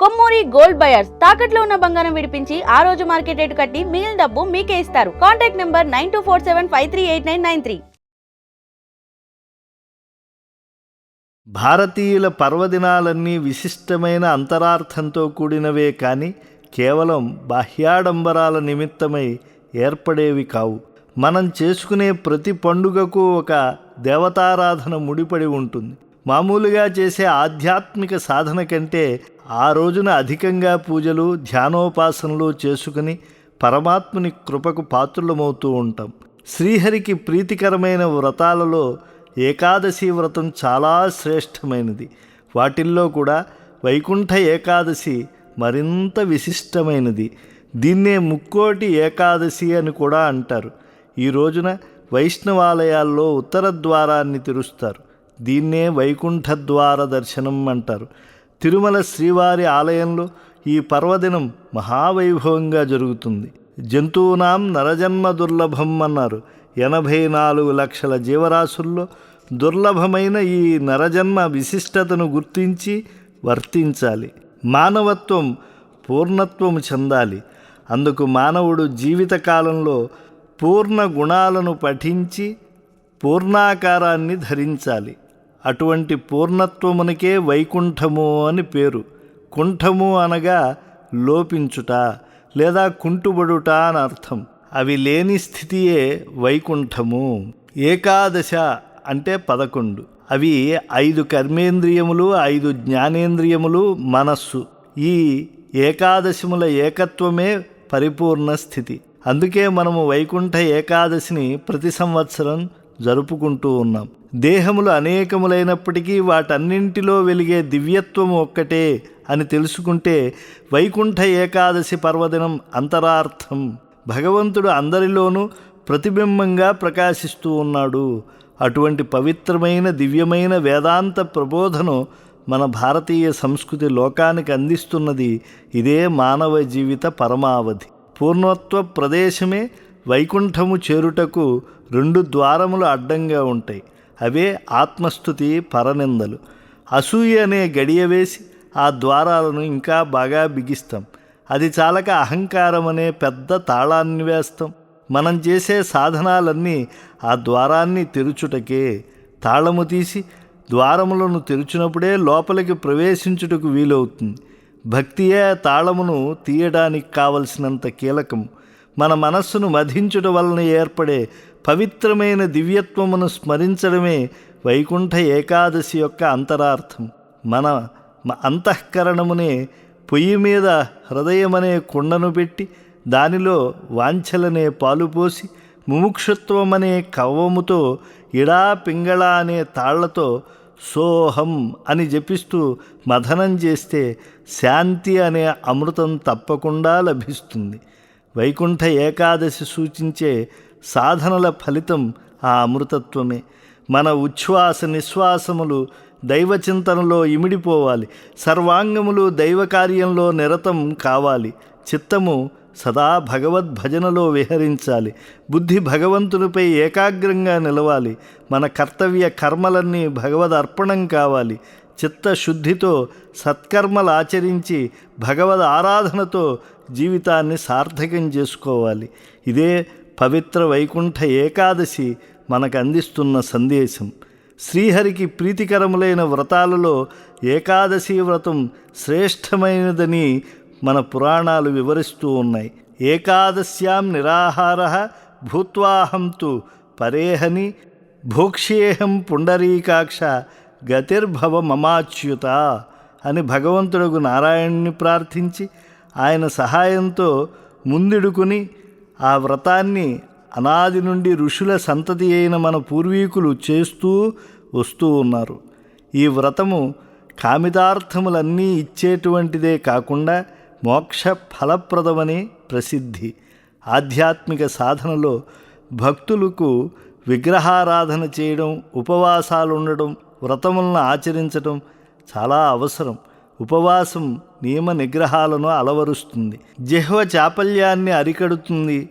Kommuri gold buyers తాకట్లో ఉన్న బంగారం విడిపించి ఆ రోజు మార్కెట్ రేటు కట్టి మిగిలిన డబ్బు మీకే ఇస్తారు. Contact number nine two four seven five three eight nine nine three. భారతీయుల పర్వదినాలన్నీ విశిష్టమైన అంతరార్థంతో కూడినవే కానీ కేవలం బాహ్యాడంబరాల నిమిత్తమై ఏర్పడేవి కావు. మనం చేసుకునే ప్రతి పండుగకు ఒక దేవతారాధన ముడిపడి ఉంటుంది. మామూలుగా చేసే ఆధ్యాత్మిక సాధన కంటే ఆ రోజున అధికంగా పూజలు ధ్యానోపాసనలు చేసుకుని పరమాత్ముని కృపకు పాత్రులమవుతూ ఉంటాం. శ్రీహరికి ప్రీతికరమైన వ్రతాలలో ఏకాదశి వ్రతం చాలా శ్రేష్టమైనది. వాటిల్లో కూడా వైకుంఠ ఏకాదశి మరింత విశిష్టమైనది. దీన్నే ముక్కోటి ఏకాదశి అని కూడా అంటారు. ఈ రోజున వైష్ణవాలయాల్లో ఉత్తర ద్వారాన్ని తెరుస్తారు. దీన్నే వైకుంఠ ద్వార దర్శనం అంటారు. తిరుమల శ్రీవారి ఆలయంలో ఈ పర్వదినం మహావైభవంగా జరుగుతుంది. జంతువునాం నరజన్మ దుర్లభం అన్నారు. ఎనభై నాలుగు లక్షల జీవరాశుల్లో దుర్లభమైన ఈ నరజన్మ విశిష్టతను గుర్తించి వర్తించాలి. మానవత్వం పూర్ణత్వము చెందాలి. అందుకు మానవుడు జీవితకాలంలో పూర్ణ గుణాలను పఠించి పూర్ణాకారాన్ని ధరించాలి. అటువంటి పూర్ణత్వమునకే వైకుంఠము అని పేరు. కుంఠము అనగా లోపించుట లేదా కుంటుబడుట అని అర్థం. అవి లేని స్థితియే వైకుంఠము. ఏకాదశ అంటే పదకొండు. అవి ఐదు కర్మేంద్రియములు ఐదు జ్ఞానేంద్రియములు మనస్సు. ఈ ఏకాదశముల ఏకత్వమే పరిపూర్ణ స్థితి. అందుకే మనము వైకుంఠ ఏకాదశిని ప్రతి సంవత్సరం జరుపుకుంటూ ఉన్నాం. దేహములు అనేకములైనప్పటికీ వాటన్నింటిలో వెలిగే దివ్యత్వం ఒక్కటే అని తెలుసుకుంటే వైకుంఠ ఏకాదశి పర్వదినం అంతరార్థం. భగవంతుడు అందరిలోనూ ప్రతిబింబంగా ప్రకాశిస్తూ ఉన్నాడు. అటువంటి పవిత్రమైన దివ్యమైన వేదాంత ప్రబోధను మన భారతీయ సంస్కృతి లోకానికి అందిస్తున్నది ఇదే మానవ జీవిత పరమావధి. పూర్ణత్వ ప్రదేశమే వైకుంఠము చేరుటకు రెండు ద్వారములు అడ్డంగా ఉంటాయి. అవే ఆత్మస్థుతి పరనిందలు. అసూయ అనే గడియ వేసి ఆ ద్వారాలను ఇంకా బాగా బిగిస్తాం. అది చాలక అహంకారం అనే పెద్ద తాళాన్ని వేస్తాం. మనం చేసే సాధనాలన్నీ ఆ ద్వారాన్ని తెరుచుటకే. తాళము తీసి ద్వారములను తెరుచినప్పుడే లోపలికి ప్రవేశించుటకు వీలవుతుంది. భక్తియే తాళమును తీయడానికి కావలసినంత కీలకం. మన మనస్సును మధించుట వలన ఏర్పడే పవిత్రమైన దివ్యత్వమును స్మరించడమే వైకుంఠ ఏకాదశి యొక్క అంతరార్థం. మన అంతఃకరణమునే పొయ్యి మీద హృదయమనే కుండను పెట్టి దానిలో వాంఛలనే పాలు పోసి ముముక్షత్వమనే కవ్వముతో ఇడా పింగళ అనే తాళ్ళతో సోహం అని జపిస్తూ మథనం చేస్తే శాంతి అనే అమృతం తప్పకుండా లభిస్తుంది. వైకుంఠ ఏకాదశి సూచించే సాధనల ఫలితం ఆ అమృతత్వమే. మన ఉచ్ఛ్వాస నిశ్వాసములు దైవచింతనలో ఇమిడిపోవాలి. సర్వాంగములు దైవకార్యంలో నిరతం కావాలి. చిత్తము సదా భగవద్భజనలో విహరించాలి. బుద్ధి భగవంతునిపై ఏకాగ్రంగా నిలవాలి. మన కర్తవ్య కర్మలన్నీ భగవద్ అర్పణం కావాలి. చిత్తశుద్ధితో సత్కర్మలు ఆచరించి భగవద్ ఆరాధనతో జీవితాన్ని సార్థకం చేసుకోవాలి. ఇదే పవిత్ర వైకుంఠ ఏకాదశి మనకు అందిస్తున్న సందేశం. శ్రీహరికి ప్రీతికరములైన వ్రతాలలో ఏకాదశి వ్రతం శ్రేష్టమైనదని మన పురాణాలు వివరిస్తూ ఉన్నాయి. ఏకాదశ్యాం నిరాహార భూత్వాహం తు పరేహని భోక్ష్యేహం పుండరీకాక్ష గతిర్భవ మమాచ్యుత అని భగవంతుడుగు నారాయణ్ణి ప్రార్థించి ఆయన సహాయంతో ముందుడుకుని ఆ వ్రతాన్ని అనాది నుండి ఋషుల సంతతి అయిన మన పూర్వీకులు చేస్తూ వస్తూ ఉన్నారు. ఈ వ్రతము కామితార్థములన్నీ ఇచ్చేటువంటిదే కాకుండా మోక్ష ఫలప్రదమని ప్రసిద్ధి. ఆధ్యాత్మిక సాధనలో భక్తులకు విగ్రహారాధన చేయడం ఉపవాసాలు ఉండడం వ్రతములను ఆచరించడం చాలా అవసరం. ఉపవాసం నియమ నిగ్రహాలను అలవరుస్తుంది. జిహ్వ చాపల్యాన్ని అరికడుతుంది.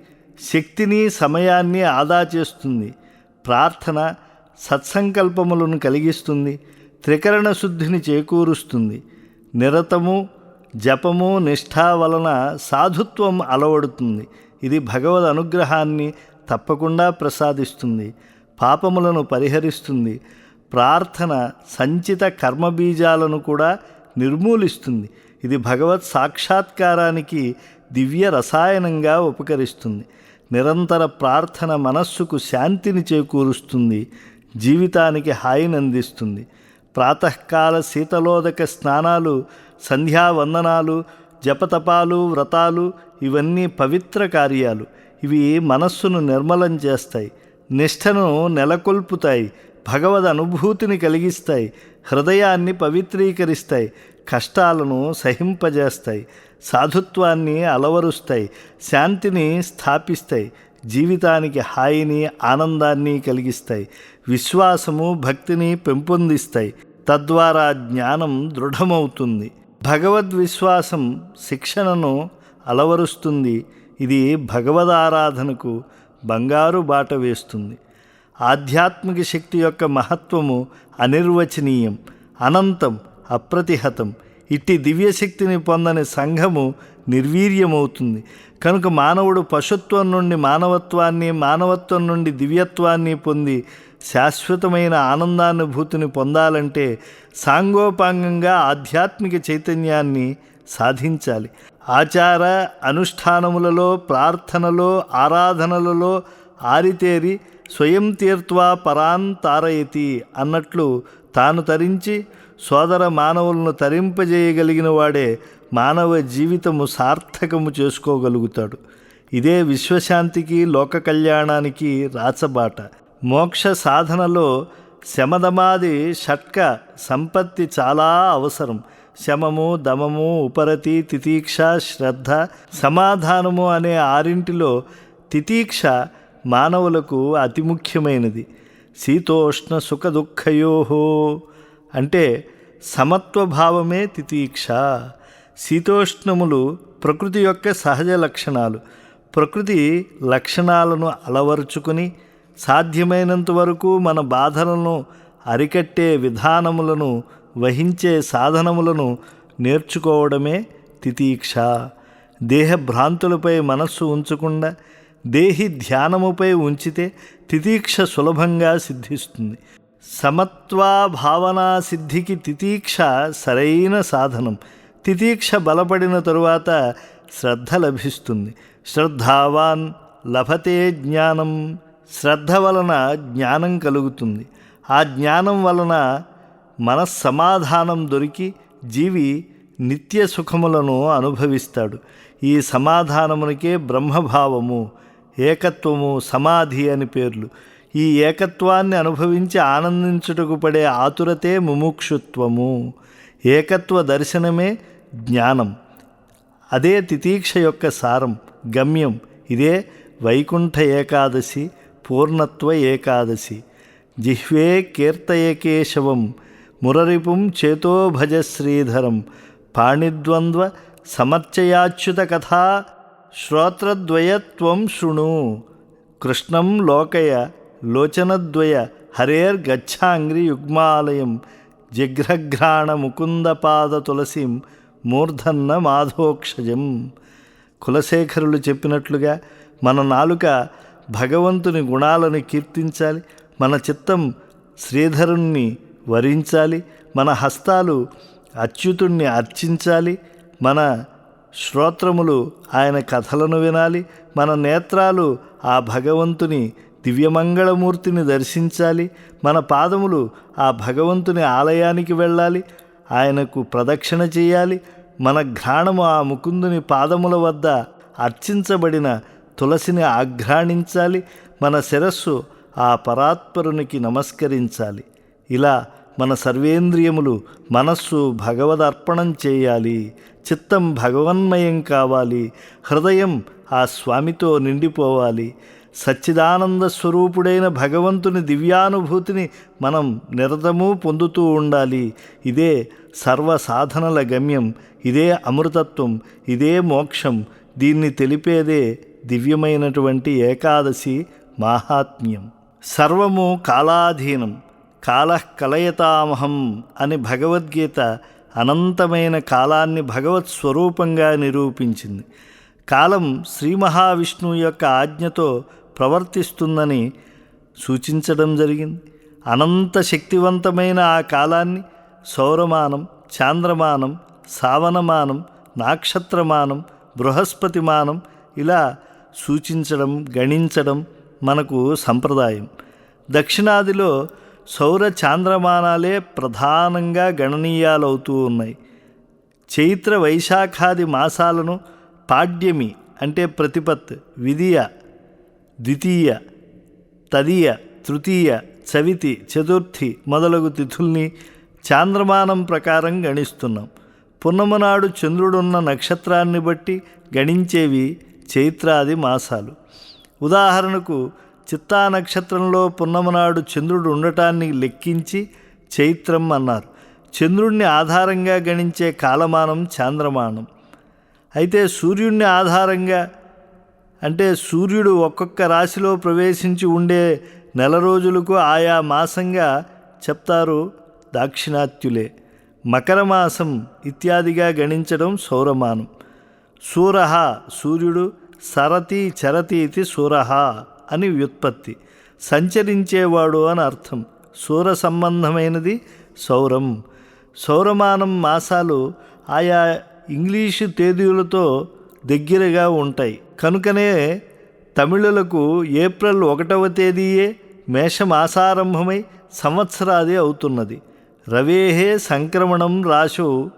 శక్తిని సమయాన్ని ఆదా చేస్తుంది. ప్రార్థన సత్సంకల్పములను కలిగిస్తుంది. త్రికరణ శుద్ధిని చేకూరుస్తుంది. నిరతము జపము నిష్ఠ వలన సాధుత్వం అలవడుతుంది. ఇది భగవద్ అనుగ్రహాన్ని తప్పకుండా ప్రసాదిస్తుంది. పాపములను పరిహరిస్తుంది. ప్రార్థన సంచిత కర్మబీజాలను కూడా నిర్మూలిస్తుంది. ఇది భగవత్ సాక్షాత్కారానికి దివ్య రసాయనంగా ఉపకరిస్తుంది. నిరంతర ప్రార్థన మనస్సుకు శాంతిని చేకూరుస్తుంది. జీవితానికి హాయిని అందిస్తుంది. ప్రాతకాల శీతలోదక స్నానాలు సంధ్యావందనాలు జపతపాలు వ్రతాలు ఇవన్నీ పవిత్ర కార్యాలు. ఇవి మనస్సును నిర్మలం చేస్తాయి. నిష్ఠను నెలకొల్పుతాయి. భగవద్ అనుభూతిని కలిగిస్తాయి. హృదయాన్ని పవిత్రీకరిస్తాయి కష్టాలను సహింపజేస్తాయి సాధుత్వాన్ని అలవరుస్తాయి శాంతిని స్థాపిస్తాయి జీవితానికి హాయిని ఆనందాన్ని కలిగిస్తాయి విశ్వాసము భక్తిని పెంపొందిస్తాయి తద్వారా జ్ఞానం దృఢమవుతుంది. భగవద్విశ్వాసం శిక్షణను అలవరుస్తుంది ఇది భగవదారాధనకు బంగారు బాట వేస్తుంది. ఆధ్యాత్మిక శక్తి యొక్క మహత్వము అనిర్వచనీయం అనంతం అప్రతిహతం. ఇట్టి దివ్యశక్తిని పొందని సంఘము నిర్వీర్యమవుతుంది. కనుక మానవుడు పశుత్వం నుండి మానవత్వాన్ని మానవత్వం నుండి దివ్యత్వాన్ని పొంది శాశ్వతమైన ఆనందానుభూతిని పొందాలంటే సాంగోపాంగంగా ఆధ్యాత్మిక చైతన్యాన్ని సాధించాలి. ఆచార అనుష్ఠానములలో ప్రార్థనలో ఆరాధనలలో ఆరితేరి స్వయం తీర్త్వా పరాన్ తారయతి అన్నట్లు తాను తరించి సోదర మానవులను తరింపజేయగలిగిన వాడే మానవ జీవితము సార్థకము చేసుకోగలుగుతాడు. ఇదే విశ్వశాంతికి లోక కళ్యాణానికి రాచబాట. మోక్ష సాధనలో శమదమాది షట్క సంపత్తి చాలా అవసరం. శమము దమము ఉపరతి తితీక్ష శ్రద్ధ సమాధానము అనే ఆరింటిలో తితీక్ష మానవులకు అతి ముఖ్యమైనది. శీతోష్ణ సుఖ దుఃఖయోహో అంటే సమత్వభావమే తితీక్ష. శీతోష్ణములు ప్రకృతి యొక్క సహజ లక్షణాలు. ప్రకృతి లక్షణాలను అలవరుచుకుని సాధ్యమైనంత వరకు మన బాధలను అరికట్టే విధానములను వహించే సాధనములను నేర్చుకోవడమే తితీక్ష. దేహభ్రాంతులపై మనస్సు ఉంచకుండా దేహి ధ్యానముపై ఉంచితే తితీక్ష సులభంగా సిద్ధిస్తుంది. సమత్వా భావనా సిద్ధికి తితీక్ష సరైన సాధనం. తితీక్ష బలపడిన తరువాత శ్రద్ధ లభిస్తుంది. శ్రద్ధావాన్ లభతే జ్ఞానం. శ్రద్ధ వలన జ్ఞానం కలుగుతుంది. ఆ జ్ఞానం వలన మనస్సమాధానం దొరికి జీవి నిత్య సుఖములను అనుభవిస్తాడు. ఈ సమాధానమునికే బ్రహ్మభావము. ఏకత్వము సమాధి అని పేర్లు. ఈ ఏకత్వాన్ని అనుభవించి ఆనందించుటకు పడే ఆతురతే ముముక్షుత్వము. ఏకత్వ దర్శనమే జ్ఞానం. అదే తితీక్ష యొక్క సారం గమ్యం. ఇదే వైకుంఠ ఏకాదశి పూర్ణత్వ ఏకాదశి. జిహ్వే కీర్తయకేశవం మురరిపుం చేతో భజ శ్రీధరం. పాణిద్వంద్వ సమర్చయాచ్యుత కథా శ్రోత్రద్వయత్వం శృణు కృష్ణం లోకయ లోచనద్వయ హరేర్గచ్చాంగ్రి యుగ్మాలయం జిఘ్రఘ్రాణ ముకుందపాద తులసిం మూర్ధన్న మాధోక్షజం కులశేఖరులు చెప్పినట్లుగా మన నాలుక భగవంతుని గుణాలను కీర్తించాలి మన చిత్తం శ్రీధరుణ్ణి వరించాలి మన హస్తాలు అచ్యుతుణ్ణి అర్చించాలి మన శ్రోత్రములు ఆయన కథలను వినాలి మన నేత్రాలు ఆ భగవంతుని దివ్యమంగళమూర్తిని దర్శించాలి మన పాదములు ఆ భగవంతుని ఆలయానికి వెళ్ళాలి ఆయనకు ప్రదక్షిణ చేయాలి మన ఘ్రాణము ఆ ముకుందుని పాదముల వద్ద అర్చించబడిన తులసిని ఆఘ్రాణించాలి మన శిరస్సు ఆ పరాత్పరునికి నమస్కరించాలి. ఇలా మన సర్వేంద్రియములు మనస్సు భగవదర్పణం చేయాలి. చిత్తం భగవన్మయం కావాలి. హృదయం ఆ స్వామితో నిండిపోవాలి. సచ్చిదానంద స్వరూపుడైన భగవంతుని దివ్యానుభూతిని మనం నిరతము పొందుతూ ఉండాలి. ఇదే సర్వ సాధనల గమ్యం ఇదే అమృతత్వం ఇదే మోక్షం. దీన్ని తెలిపేదే దివ్యమైనటువంటి ఏకాదశి మాహాత్మ్యం. సర్వము కాలాధీనం. కాల కలయతామహం అని భగవద్గీత అనంతమైన కాలాన్ని భగవత్ స్వరూపంగా నిరూపించింది. కాలం శ్రీ మహావిష్ణువు యొక్క ఆజ్ఞతో ప్రవర్తిస్తుందని సూచించడం జరిగింది. అనంత శక్తివంతమైన ఆ కాలాన్ని సౌరమానం చాంద్రమానం సావనమానం నాక్షత్రమానం బృహస్పతిమానం ఇలా సూచించడం గణించడం మనకు సంప్రదాయం. దక్షిణాదిలో సౌర చాంద్రమానాలే ప్రధానంగా గణనీయాలవుతూ ఉన్నాయి. చైత్ర వైశాఖాది మాసాలను పాడ్యమి అంటే ప్రతిపత్ విధియ ద్వితీయ తదియ తృతీయ చవితి చతుర్థి మొదలగు తిథుల్ని చాంద్రమానం ప్రకారం గణిస్తున్నాం. పున్నమనాడు చంద్రుడున్న నక్షత్రాన్ని బట్టి గణించేవి చైత్రాది మాసాలు. ఉదాహరణకు చిత్తా నక్షత్రంలో పున్నమనాడు చంద్రుడు ఉండటాన్ని లెక్కించి చైత్రం అన్నారు. చంద్రుణ్ణి ఆధారంగా గణించే కాలమానం చాంద్రమానం. అయితే సూర్యుణ్ణి ఆధారంగా అంటే సూర్యుడు ఒక్కొక్క రాశిలో ప్రవేశించి ఉండే నెల రోజులకు ఆయా మాసంగా చెప్తారు దాక్షిణాత్యులే. మకర మాసం ఇత్యాదిగా గణించడం సౌరమానం. సూరహ సూర్యుడు సరతి చరతి ఇది సూరహ. అని వ్యుత్పత్తి. సంచరించేవాడు అని అర్థం. సూర సంబంధమైనది సౌరం. సౌరమానం మాసాలు ఆయా ఇంగ్లీషు తేదీలతో దగ్గరగా ఉంటాయి. కనుకనే తమిళులకు ఏప్రిల్ ఒకటవ తేదీయే మేషమాసారంభమై సంవత్సరాది అవుతున్నది. రవేహే సంక్రమణం రాశు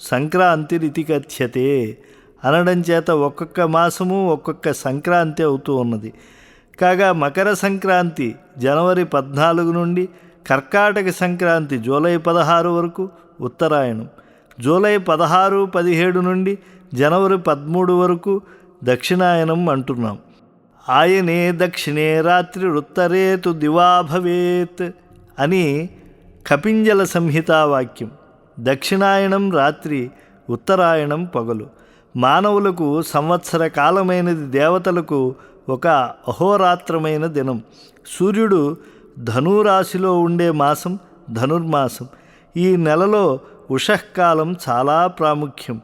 సంక్రాంతిరితి కథ్యతే అనడం చేత ఒక్కొక్క మాసము ఒక్కొక్క సంక్రాంతి అవుతూ ఉన్నది. కాగా మకర సంక్రాంతి జనవరి పద్నాలుగు నుండి కర్కాటక సంక్రాంతి జూలై పదహారు వరకు ఉత్తరాయణం. జూలై పదహారు పదిహేడు నుండి జనవరి పదమూడు వరకు దక్షిణాయనం అంటున్నాం. ఆయనే దక్షిణే రాత్రి ఉత్తరేతు దివా భవేత్ అని కపింజల సంహితా వాక్యం. దక్షిణాయనం రాత్రి ఉత్తరాయణం పగలు. మానవులకు సంవత్సర కాలమైనది దేవతలకు ఒక అహోరాత్రమైన దినం. సూర్యుడు ధనురాశిలో ఉండే మాసం ధనుర్మాసం. ఈ నెలలో ఉషఃకాలం చాలా ప్రాముఖ్యం.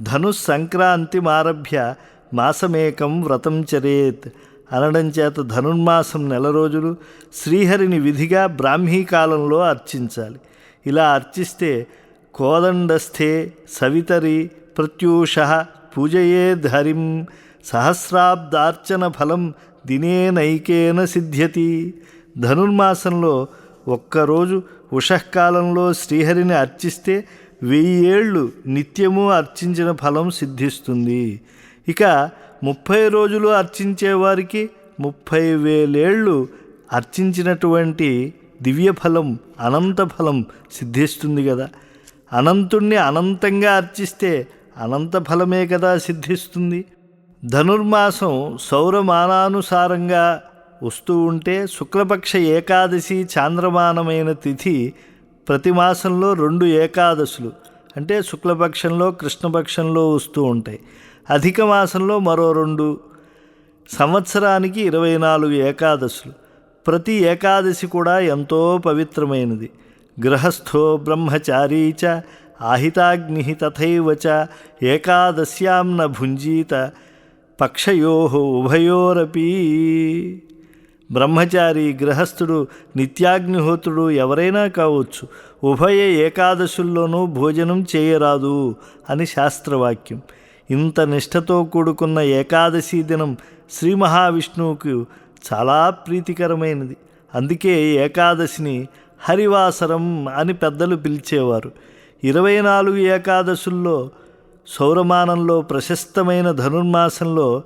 ధను సంక్రాంతిమారభ్య మాసమేకం వ్రతం చరేత్. అనడం చేత ధనుర్మాసం నెల రోజులు శ్రీహరిని విధిగా బ్రాహ్మీ కాలంలో అర్చించాలి. ఇలా అర్చిస్తే కోదండస్థే సవితరి ప్రత్యూష పూజయేద్ హరిం సహస్రాబ్దార్చన ఫలం దినేనైకేన సిద్ధ్యతి. ధనుర్మాసంలో ఒక్కరోజు ఉషఃకాలంలో శ్రీహరిని అర్చిస్తే వెయ్యేళ్ళు నిత్యము అర్చించిన ఫలం సిద్ధిస్తుంది. ఇక ముప్పై రోజులు అర్చించే వారికి ముప్పై వేలేళ్ళు అర్చించినటువంటి దివ్యఫలం అనంత ఫలం సిద్ధిస్తుంది కదా. అనంతుణ్ణి అనంతంగా అర్చిస్తే అనంత ఫలమే కదా సిద్ధిస్తుంది. ధనుర్మాసం సౌరమానానుసారంగా వస్తూ ఉంటే శుక్లపక్ష ఏకాదశి చాంద్రమానమైన తిథి ప్రతి మాసంలో రెండు ఏకాదశులు. అంటే శుక్లపక్షంలో కృష్ణపక్షంలో వస్తూ ఉంటాయి. అధిక మాసంలో మరో రెండు. సంవత్సరానికి ఇరవై నాలుగు ఏకాదశులు. ప్రతి ఏకాదశి కూడా ఎంతో పవిత్రమైనది. గృహస్థో బ్రహ్మచారీ చ ఆహితాగ్ని తథైవచ చ ఏకాదశ్యాం న భుంజీత పక్షయో ఉభయోరపి. బ్రహ్మచారి గృహస్థుడు నిత్యాగ్నిహోత్రుడు ఎవరైనా కావచ్చు ఉభయ ఏకాదశుల్లోనూ భోజనం చేయరాదు అని శాస్త్రవాక్యం. ఇంత నిష్ఠతో కూడుకున్న ఏకాదశి దినం శ్రీ మహావిష్ణువుకు చాలా ప్రీతికరమైనది. అందుకే ఏకాదశిని హరివాసరం అని పెద్దలు పిలిచేవారు. ఇరవై నాలుగు ఏకాదశుల్లో సౌరమానంలో ప్రశస్తమైన ధనుర్మాసంలో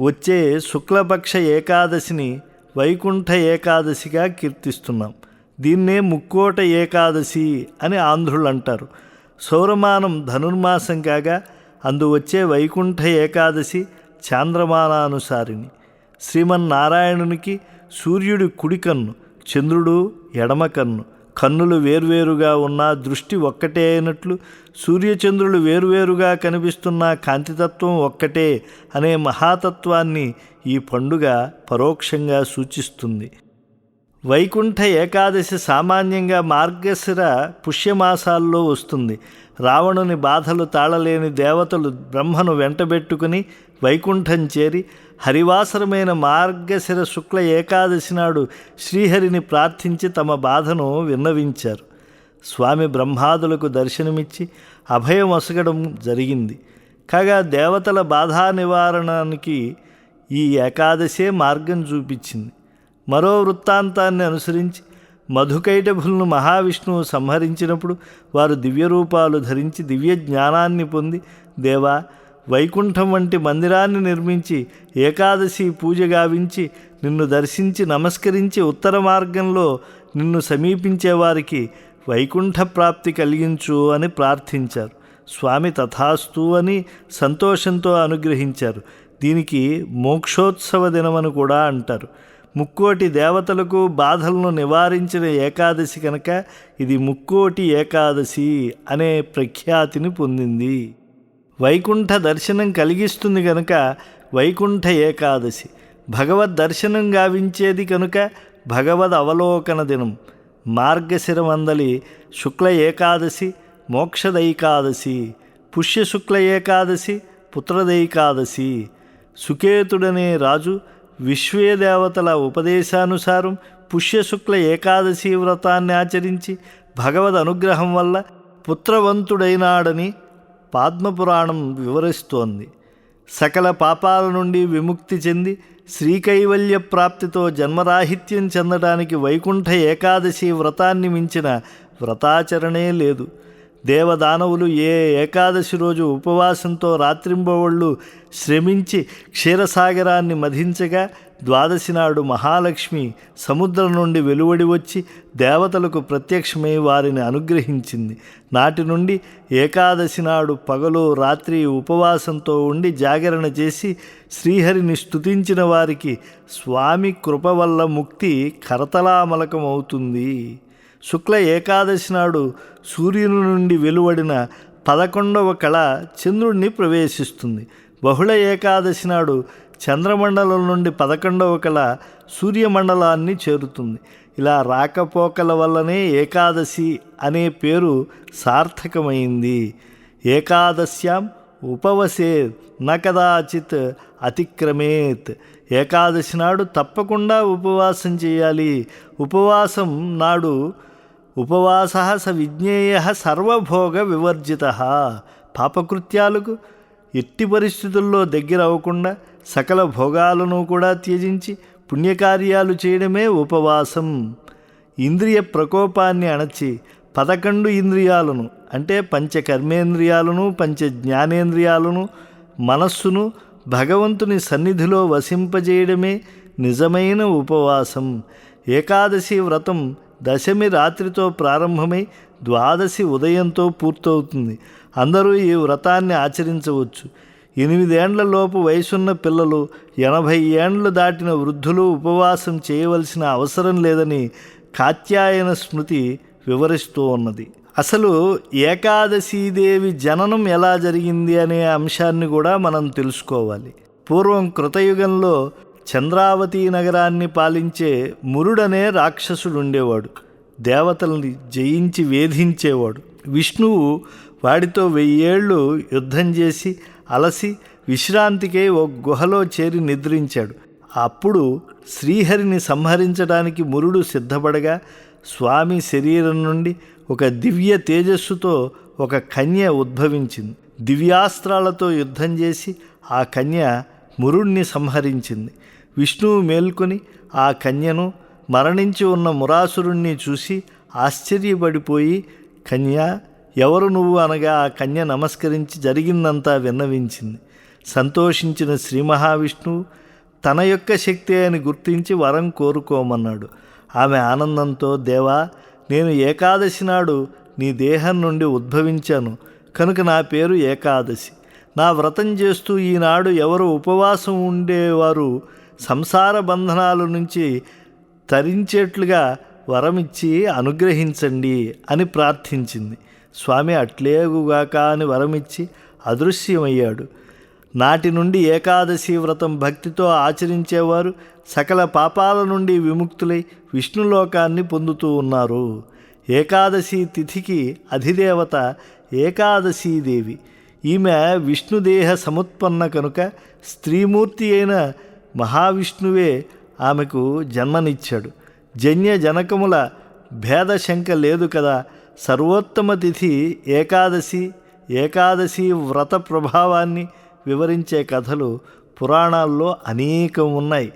వచ్చే శుక్లపక్ష ఏకాదశిని వైకుంఠ ఏకాదశిగా కీర్తిస్తున్నాం. దీన్నే ముక్కోట ఏకాదశి అని ఆంధ్రులు అంటారు. సౌరమానం ధనుర్మాసం కాగా అందు వచ్చే వైకుంఠ ఏకాదశి చాంద్రమానానుసారిని శ్రీమన్నారాయణునికి సూర్యుడి కుడికన్ను చంద్రుడు ఎడమకన్ను కన్నులు వేర్వేరుగా ఉన్న దృష్టి ఒక్కటే అయినట్లు సూర్యచంద్రులు వేరువేరుగా కనిపిస్తున్న కాంతితత్వం ఒక్కటే అనే మహాతత్వాన్ని ఈ పండుగ పరోక్షంగా సూచిస్తుంది. వైకుంఠ ఏకాదశి సామాన్యంగా మార్గశిర పుష్యమాసాల్లో వస్తుంది. రావణుని బాధలు తాళలేని దేవతలు బ్రహ్మను వెంటబెట్టుకుని వైకుంఠం చేరి హరివాసరమైన మార్గశిర శుక్ల ఏకాదశి నాడు శ్రీహరిని ప్రార్థించి తమ బాధను విన్నవించారు. స్వామి బ్రహ్మాదులకు దర్శనమిచ్చి అభయం అసగడం జరిగింది. కాగా దేవతల బాధా నివారణానికి ఈ ఏకాదశే మార్గం చూపించింది. మరో వృత్తాంతాన్ని అనుసరించి మధుకైటభులను మహావిష్ణువు సంహరించినప్పుడు వారు దివ్యరూపాలు ధరించి దివ్య జ్ఞానాన్ని పొంది దేవా వైకుంఠం వంటి మందిరాన్ని నిర్మించి ఏకాదశి పూజ గావించి నిన్ను దర్శించి నమస్కరించి ఉత్తర మార్గంలో నిన్ను సమీపించే వారికి వైకుంఠ ప్రాప్తి కలిగించు అని ప్రార్థించారు. స్వామి తథాస్తు అని సంతోషంతో అనుగ్రహించారు. దీనికి మోక్షోత్సవ దినమని కూడా అంటారు. ముక్కోటి దేవతలకు బాధలను నివారించిన ఏకాదశి కనుక ఇది ముక్కోటి ఏకాదశి అనే ప్రఖ్యాతిని పొందింది. వైకుంఠ దర్శనం కలిగిస్తుంది కనుక వైకుంఠ ఏకాదశి. భగవద్ దర్శనం గావించేది కనుక భగవద్ అవలోకన దినం. మార్గశిరమందలి శుక్ల ఏకాదశి మోక్షదైకాదశి పుష్యశుక్ల ఏకాదశి పుత్రదైకాదశి. సుకేతుడనే రాజు విశ్వేదేవతల ఉపదేశానుసారం పుష్యశుక్ల ఏకాదశి వ్రతాన్ని ఆచరించి భగవద్ అనుగ్రహం వల్ల పుత్రవంతుడైనాడని పద్మపురాణం వివరిస్తోంది. సకల పాపాల నుండి విముక్తి చెంది శ్రీకైవల్య ప్రాప్తితో జన్మరాహిత్యం చెందడానికి వైకుంఠ ఏకాదశి వ్రతాన్ని మించిన వ్రతాచరణే లేదు. దేవదానవులు ఏ ఏకాదశి రోజు ఉపవాసంతో రాత్రింబవళ్ళు శ్రమించి క్షీరసాగరాన్ని మధించగా ద్వాదశి నాడు మహాలక్ష్మి సముద్రం నుండి వెలువడి వచ్చి దేవతలకు ప్రత్యక్షమై వారిని అనుగ్రహించింది. నాటి నుండి ఏకాదశి నాడు పగలు రాత్రి ఉపవాసంతో ఉండి జాగరణ చేసి శ్రీహరిని స్తుతించిన వారికి స్వామి కృప వల్ల ముక్తి కరతలామలకమవుతుంది. శుక్ల ఏకాదశి నాడు సూర్యుని నుండి వెలువడిన పదకొండవ కళ చంద్రుడిని ప్రవేశిస్తుంది. బహుళ ఏకాదశి నాడు చంద్రమండలం నుండి పదకొండవ కళ సూర్యమండలాన్ని చేరుతుంది. ఇలా రాకపోకల వల్లనే ఏకాదశి అనే పేరు సార్థకమైంది. ఏకాదశ్యాం ఉపవసే న కదాచిత్ అతిక్రమేత్. ఏకాదశి నాడు తప్పకుండా ఉపవాసం చేయాలి. ఉపవాసం నాడు ఉపవాస స విజ్ఞేయ సర్వభోగ వివర్జిత. పాపకృత్యాలకు ఎట్టి పరిస్థితుల్లో దగ్గర అవ్వకుండా సకల భోగాలను కూడా త్యజించి పుణ్యకార్యాలు చేయడమే ఉపవాసం. ఇంద్రియ ప్రకోపాన్ని అణచి పదకొండు ఇంద్రియాలను అంటే పంచ కర్మేంద్రియాలను పంచ జ్ఞానేంద్రియాలను మనస్సును భగవంతుని సన్నిధిలో వసింపజేయడమే నిజమైన ఉపవాసం. ఏకాదశి వ్రతం దశమి రాత్రితో ప్రారంభమై ద్వాదశి ఉదయంతో పూర్తవుతుంది. అందరూ ఈ వ్రతాన్ని ఆచరించవచ్చు. ఎనిమిదేండ్ల లోపు వయసున్న పిల్లలు ఎనభై ఏండ్లు దాటిన వృద్ధులు ఉపవాసం చేయవలసిన అవసరం లేదని కాత్యాయన స్మృతి వివరిస్తూ ఉన్నది. అసలు ఏకాదశీదేవి జననం ఎలా జరిగింది అనే అంశాన్ని కూడా మనం తెలుసుకోవాలి. పూర్వం కృతయుగంలో చంద్రావతి నగరాన్ని పాలించే మురుడనే రాక్షసుడుండేవాడు. దేవతల్ని జయించి వేధించేవాడు. విష్ణువు వాడితో వెయ్యేళ్ళు యుద్ధం చేసి అలసి విశ్రాంతికై ఓ గుహలో చేరి నిద్రించాడు. అప్పుడు శ్రీహరిని సంహరించడానికి మురుడు సిద్ధపడగా స్వామి శరీరం నుండి ఒక దివ్య తేజస్సుతో ఒక కన్య ఉద్భవించింది. దివ్యాస్త్రాలతో యుద్ధం చేసి ఆ కన్య మురుణ్ణి సంహరించింది. విష్ణువు మేల్కొని ఆ కన్యను మరణించి ఉన్న మురాసురుణ్ణి చూసి ఆశ్చర్యపడిపోయి కన్య ఎవరు నువ్వు అనగా ఆ కన్య నమస్కరించి జరిగిందంతా విన్నవించింది. సంతోషించిన శ్రీ మహావిష్ణువు తన యొక్క శక్తి అని గుర్తించి వరం కోరుకోమన్నాడు. ఆమె ఆనందంతో దేవా నేను ఏకాదశి నాడు నీ దేహం నుండి ఉద్భవించాను. కనుక నా పేరు ఏకాదశి. నా వ్రతం చేస్తూ ఈనాడు ఎవరు ఉపవాసం ఉండేవారు సంసార బంధనాల నుంచి తరించేట్లుగా వరమిచ్చి అనుగ్రహించండి అని ప్రార్థించింది. స్వామి అట్లేగుగాక అని వరమిచ్చి అదృశ్యమయ్యాడు. నాటి నుండి ఏకాదశి వ్రతం భక్తితో ఆచరించేవారు సకల పాపాల నుండి విముక్తులై విష్ణులోకాన్ని పొందుతూ ఉన్నారు. ఏకాదశి తిథికి అధిదేవత ఏకాదశీదేవి ఈమె విష్ణుదేహ సముత్పన్న కనుక స్త్రీమూర్తి అయిన మహావిష్ణువే ఆమెకు జన్మనిచ్చాడు. జన్య జనకముల భేదశంక లేదు కదా. సర్వోత్తమ తిథి ఏకాదశి ఏకాదశి వ్రత ప్రభావాన్ని వివరించే కథలు పురాణాల్లో అనేకం ఉన్నాయి.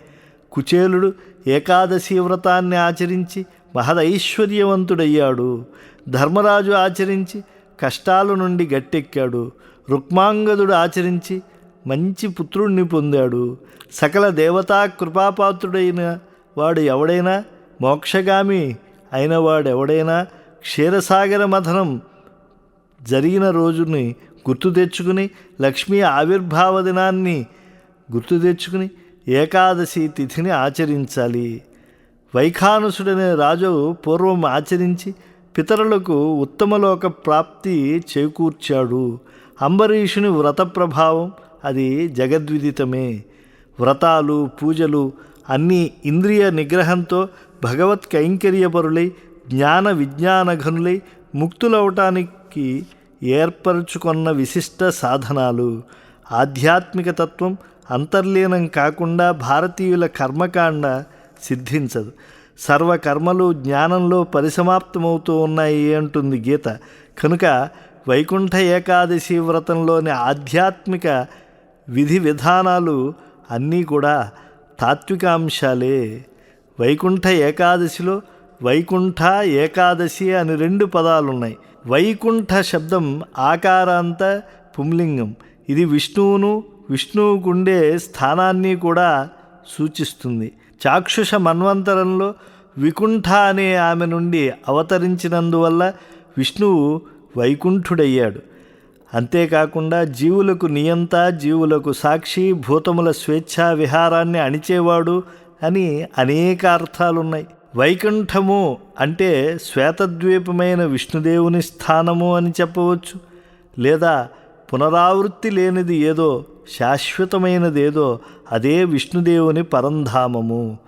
కుచేలుడు ఏకాదశి వ్రతాన్ని ఆచరించి మహదైశ్వర్యవంతుడయ్యాడు. ధర్మరాజు ఆచరించి కష్టాల నుండి గట్టెక్కాడు. రుక్మాంగదుడు ఆచరించి మంచి పుత్రుణ్ణి పొందాడు. సకల దేవతా కృపాపాత్రుడైన వాడు ఎవడైనా మోక్షగామి అయిన వాడెవడైనా క్షీరసాగర మథనం జరిగిన రోజుని గుర్తు తెచ్చుకుని లక్ష్మీ ఆవిర్భావ దినాన్ని గుర్తు తెచ్చుకుని ఏకాదశి తిథిని ఆచరించాలి. వైఖానుసుడనే రాజు పూర్వం ఆచరించి పితరులకు ఉత్తమలోక ప్రాప్తి చేకూర్చాడు. అంబరీషుని వ్రత ప్రభావం అది జగద్విదితమే. వ్రతాలు పూజలు అన్నీ ఇంద్రియ నిగ్రహంతో భగవత్ కైంకర్యపరులై జ్ఞాన విజ్ఞానఘనులై ముక్తులవటానికి ఏర్పరచుకున్న విశిష్ట సాధనాలు. ఆధ్యాత్మిక తత్వం అంతర్లీనం కాకుండా భారతీయుల కర్మకాండ సిద్ధించదు. సర్వకర్మలు జ్ఞానంలో పరిసమాప్తమవుతూ ఉన్నాయి అంటుంది గీత. కనుక వైకుంఠ ఏకాదశి వ్రతంలోని ఆధ్యాత్మిక విధి విధానాలు అన్నీ కూడా తాత్విక అంశాలే వైకుంఠ ఏకాదశిలో వైకుంఠ ఏకాదశి అని రెండు పదాలు ఉన్నాయి వైకుంఠ శబ్దం ఆకారాంత పుంలింగం. ఇది విష్ణువును విష్ణువుకుండే స్థానాన్ని కూడా సూచిస్తుంది. చాక్షుష మన్వంతరంలో వికుంఠ అనే ఆమె నుండి అవతరించినందువల్ల విష్ణువు వైకుంఠుడయ్యాడు. అంతేకాకుండా జీవులకు నియంత జీవులకు సాక్షి భూతముల స్వేచ్ఛా విహారాన్ని అణిచేవాడు అని అనేక అర్థాలున్నాయి. వైకుంఠము అంటే శ్వేతద్వీపమైన విష్ణుదేవుని స్థానము అని చెప్పవచ్చు. లేదా పునరావృత్తి లేనిది ఏదో శాశ్వతమైనదేదో అదే విష్ణుదేవుని పరంధామము.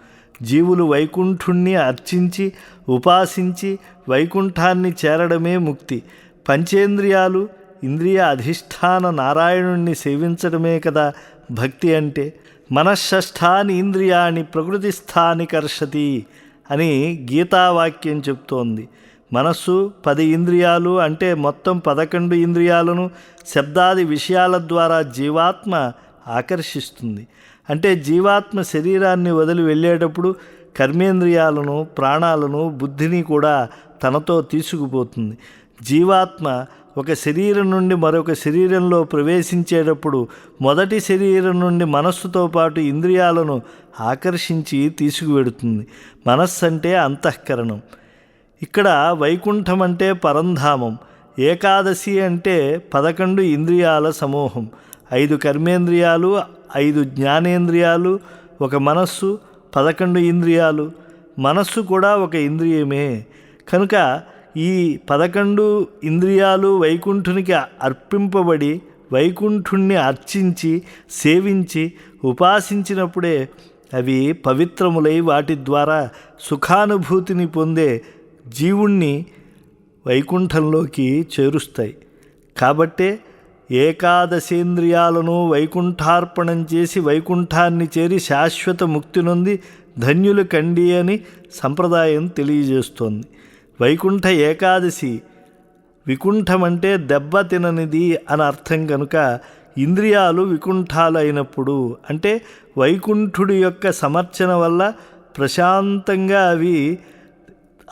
జీవులు వైకుంఠుణ్ణి అర్చించి ఉపాసించి వైకుంఠాన్ని చేరడమే ముక్తి. పంచేంద్రియాలు ఇంద్రియ అధిష్టాన నారాయణుణ్ణి సేవించడమే కదా భక్తి అంటే. మనఃష్ఠాని ఇంద్రియాన్ని ప్రకృతి స్థాని కర్షతి అని గీతావాక్యం చెప్తోంది. మనస్సు పది ఇంద్రియాలు అంటే మొత్తం పదకొండు ఇంద్రియాలను శబ్దాది విషయాల ద్వారా జీవాత్మ ఆకర్షిస్తుంది. అంటే జీవాత్మ శరీరాన్ని వదిలి వెళ్ళేటప్పుడు కర్మేంద్రియాలను ప్రాణాలను బుద్ధిని కూడా తనతో తీసుకుపోతుంది. జీవాత్మ ఒక శరీరం నుండి మరొక శరీరంలో ప్రవేశించేటప్పుడు మొదటి శరీరం నుండి మనస్సుతో పాటు ఇంద్రియాలను ఆకర్షించి తీసుకువెడుతుంది. మనస్సు అంటే అంతఃకరణం. ఇక్కడ వైకుంఠం అంటే పరంధామం. ఏకాదశి అంటే పదకొండు ఇంద్రియాల సమూహం. ఐదు కర్మేంద్రియాలు ఐదు జ్ఞానేంద్రియాలు ఒక మనస్సు పదకొండు ఇంద్రియాలు. మనస్సు కూడా ఒక ఇంద్రియమే. కనుక ఈ పదకొండు ఇంద్రియాలు వైకుంఠునికి అర్పింపబడి వైకుంఠుణ్ణి అర్చించి సేవించి ఉపాసించినప్పుడే అవి పవిత్రములై వాటి ద్వారా సుఖానుభూతిని పొందే జీవుణ్ణి వైకుంఠంలోకి చేరుస్తాయి. కాబట్టే ఏకాదశేంద్రియాలను వైకుంఠార్పణం చేసి వైకుంఠాన్ని చేరి శాశ్వత ముక్తి నొంది ధన్యులు కండి అని సంప్రదాయం తెలియజేస్తోంది. వైకుంఠ ఏకాదశి వికుంఠమంటే దెబ్బ తిననిది అని అర్థం కనుక ఇంద్రియాలు వికుంఠాలు అయినప్పుడు అంటే వైకుంఠుడి యొక్క సమర్చన వల్ల ప్రశాంతంగా అవి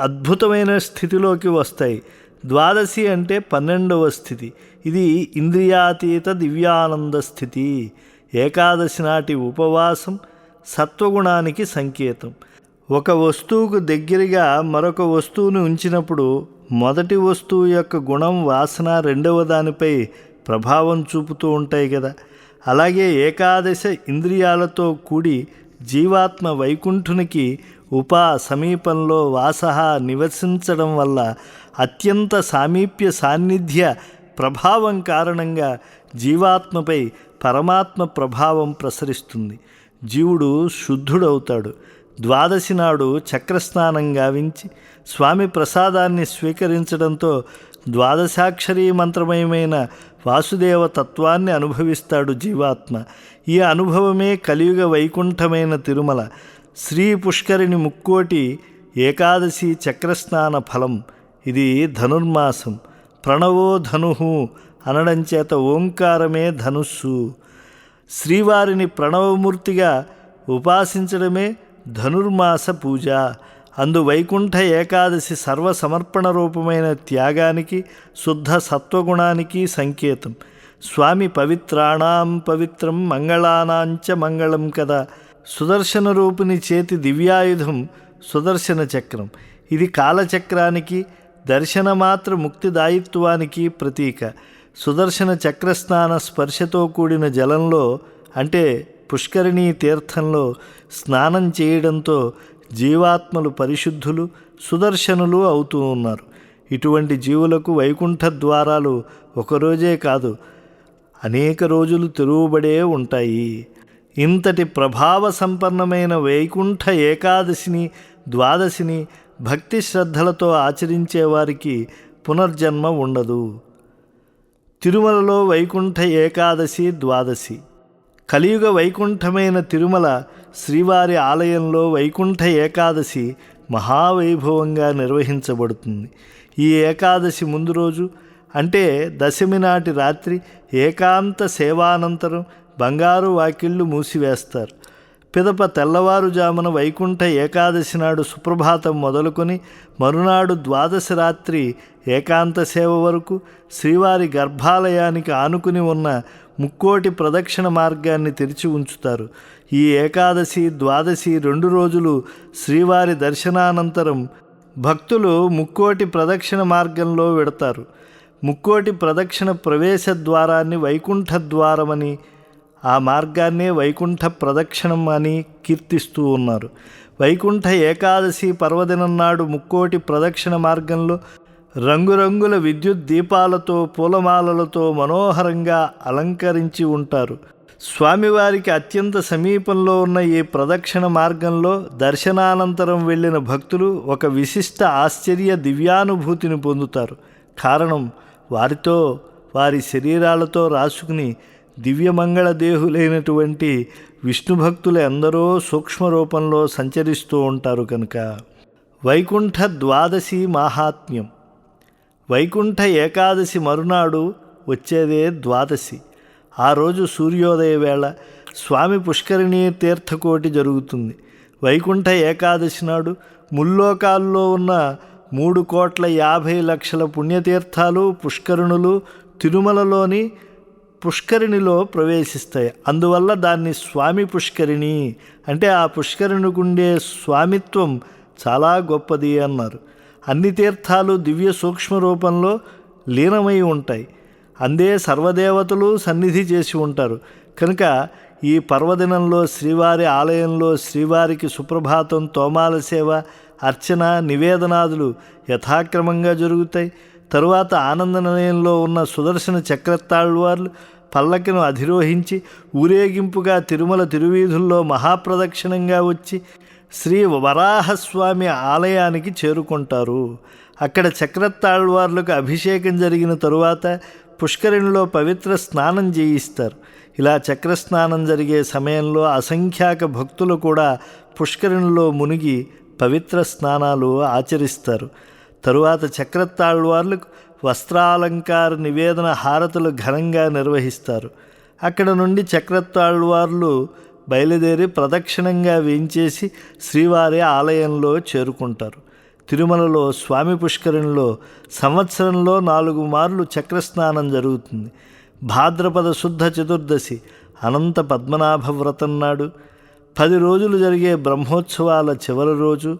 అద్భుతమైన స్థితిలోకి వస్తాయి. ద్వాదశి అంటే పన్నెండవ స్థితి. ఇది ఇంద్రియాతీత దివ్యానంద స్థితి. ఏకాదశి నాటి ఉపవాసం సత్వగుణానికి సంకేతం. ఒక వస్తువుకు దగ్గరగా మరొక వస్తువును ఉంచినప్పుడు మొదటి వస్తువు యొక్క గుణం వాసన రెండవ దానిపై ప్రభావం చూపుతూ ఉంటాయి కదా. అలాగే ఏకాదశ ఇంద్రియాలతో కూడి జీవాత్మ వైకుంఠునికి ఉపా సమీపంలో వాస నివసించడం వల్ల అత్యంత సామీప్య సాన్నిధ్య ప్రభావం కారణంగా జీవాత్మపై పరమాత్మ ప్రభావం ప్రసరిస్తుంది. జీవుడు శుద్ధుడవుతాడు. ద్వాదశి నాడు చక్రస్నానం గావించి స్వామి ప్రసాదాన్ని స్వీకరించడంతో ద్వాదశాక్షరీ మంత్రమయమైన వాసుదేవ తత్వాన్ని అనుభవిస్తాడు జీవాత్మ. ఈ అనుభవమే కలియుగ వైకుంఠమైన తిరుమల శ్రీ పుష్కరిణి ముక్కోటి ఏకాదశి చక్రస్నాన ఫలం. ఇది ధనుర్మాసం. ప్రణవో ధనుహు అనడం చేత ఓంకారమే ధనుస్సు. శ్రీవారిని ప్రణవమూర్తిగా ఉపాసించడమే ధనుర్మాస పూజ. అందు వైకుంఠ ఏకాదశి సర్వసమర్పణ రూపమైన త్యాగానికి శుద్ధ సత్వగుణానికి సంకేతం. స్వామి పవిత్రాణం పవిత్రం మంగళానాంచ మంగళం కదా. సుదర్శన రూపిణి చేతి దివ్యాయుధం సుదర్శన చక్రం. ఇది కాలచక్రానికి దర్శనమాత్ర ముక్తిదాయిత్వానికి ప్రతీక. సుదర్శన చక్రస్నాన స్పర్శతో కూడిన జలంలో అంటే పుష్కరిణీ తీర్థంలో స్నానం చేయడంతో జీవాత్మలు పరిశుద్ధులు సుదర్శనులు అవుతూ ఉన్నారు. ఇటువంటి జీవులకు వైకుంఠ ద్వారాలు ఒకరోజే కాదు అనేక రోజులు తెరువబడే ఉంటాయి. ఇంతటి ప్రభావ సంపన్నమైన వైకుంఠ ఏకాదశిని ద్వాదశిని భక్తి శ్రద్ధలతో ఆచరించే వారికి పునర్జన్మ ఉండదు. తిరుమలలో వైకుంఠ ఏకాదశి ద్వాదశి. కలియుగ వైకుంఠమైన తిరుమల శ్రీవారి ఆలయంలో వైకుంఠ ఏకాదశి మహావైభవంగా నిర్వహించబడుతుంది. ఈ ఏకాదశి ముందు రోజు అంటే దశమి నాటి రాత్రి ఏకాంత సేవానంతరం బంగారు వాకిళ్ళు మూసివేస్తారు. పిదప తెల్లవారుజామున వైకుంఠ ఏకాదశి నాడు సుప్రభాతం మొదలుకొని మరునాడు ద్వాదశి రాత్రి ఏకాంత సేవ వరకు శ్రీవారి గర్భాలయానికి ఆనుకుని ఉన్న ముక్కోటి ప్రదక్షిణ మార్గాన్ని తెరిచి ఉంచుతారు. ఈ ఏకాదశి ద్వాదశి రెండు రోజులు శ్రీవారి దర్శనానంతరం భక్తులు ముక్కోటి ప్రదక్షిణ మార్గంలో వెడతారు. ముక్కోటి ప్రదక్షిణ ప్రవేశ ద్వారాన్ని వైకుంఠ ద్వారమని ఆ మార్గాన్నే వైకుంఠ ప్రదక్షిణం అని కీర్తిస్తూ ఉన్నారు. వైకుంఠ ఏకాదశి పర్వదినం నాడు ముక్కోటి ప్రదక్షిణ మార్గంలో రంగురంగుల విద్యుత్ దీపాలతో పూలమాలలతో మనోహరంగా అలంకరించి ఉంటారు. స్వామివారికి అత్యంత సమీపంలో ఉన్న ఈ ప్రదక్షిణ మార్గంలో దర్శనానంతరం వెళ్ళిన భక్తులు ఒక విశిష్ట ఆశ్చర్య దివ్యానుభూతిని పొందుతారు. కారణం వారితో వారి శరీరాలతో రాసుకుని దివ్యమంగళ దేహులైనటువంటి విష్ణు భక్తులు ఎందరో సూక్ష్మ రూపంలో సంచరిస్తూ ఉంటారు కనుక. వైకుంఠ ద్వాదశి మాహాత్మ్యం. వైకుంఠ ఏకాదశి మరునాడు వచ్చేదే ద్వాదశి. ఆ రోజు సూర్యోదయ వేళ స్వామి పుష్కరిణీ తీర్థకోటి జరుగుతుంది. వైకుంఠ ఏకాదశి నాడు ముల్లోకాల్లో ఉన్న మూడు కోట్ల యాభై లక్షల పుణ్యతీర్థాలు పుష్కరుణులు తిరుమలలోని పుష్కరిణిలో ప్రవేశిస్తాయి. అందువల్ల దాన్ని స్వామి పుష్కరిణి అంటే ఆ పుష్కరిణికుండే స్వామిత్వం చాలా గొప్పది అన్నారు. అన్ని తీర్థాలు దివ్య సూక్ష్మ రూపంలో లీనమై ఉంటాయి. అందే సర్వదేవతలు సన్నిధి చేసి ఉంటారు. కనుక ఈ పర్వదినంలో శ్రీవారి ఆలయంలో శ్రీవారికి సుప్రభాతం తోమాల సేవ అర్చన నివేదనాదులు యథాక్రమంగా జరుగుతాయి. తరువాత ఆనంద నిలయంలో ఉన్న సుదర్శన చక్రతాళ్వార్లు పల్లకిను అధిరోహించి ఊరేగింపుగా తిరుమల తిరువీధుల్లో మహాప్రదక్షిణంగా వచ్చి శ్రీ వరాహస్వామి ఆలయానికి చేరుకుంటారు. అక్కడ చక్రతాళ్వార్లకు అభిషేకం జరిగిన తరువాత పుష్కరిణిలో పవిత్ర స్నానం చేయిస్తారు. ఇలా చక్రస్నానం జరిగే సమయంలో అసంఖ్యాక భక్తులు కూడా పుష్కరిణిలో మునిగి పవిత్ర స్నానాలు ఆచరిస్తారు. తరువాత చక్రతాళ్వార్లకు వస్త్రాలంకార నివేదన హారతులు ఘనంగా నిర్వహిస్తారు. అక్కడ నుండి చక్రతాళ్వార్లు బయలుదేరి ప్రదక్షిణంగా వేయించేసి శ్రీవారి ఆలయంలో చేరుకుంటారు. తిరుమలలో స్వామి పుష్కరంలో సంవత్సరంలో నాలుగు మార్లు చక్రస్నానం జరుగుతుంది. భాద్రపద శుద్ధ చతుర్దశి అనంత పద్మనాభ వ్రతం నాడు పది రోజులు జరిగే బ్రహ్మోత్సవాల చివరి రోజు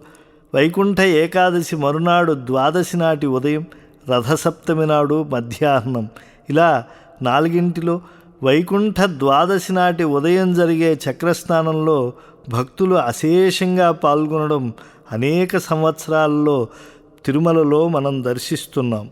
వైకుంఠ ఏకాదశి మరునాడు ద్వాదశి నాటి ఉదయం రథసప్తమి నాడు మధ్యాహ్నం. ఇలా నాలుగింటిలో వైకుంఠ ద్వాదశి నాటి ఉదయం జరిగే చక్రస్నానంలో భక్తులు అశేషంగా పాల్గొనడం అనేక సంవత్సరాల్లో తిరుమలలో మనం దర్శిస్తున్నాం.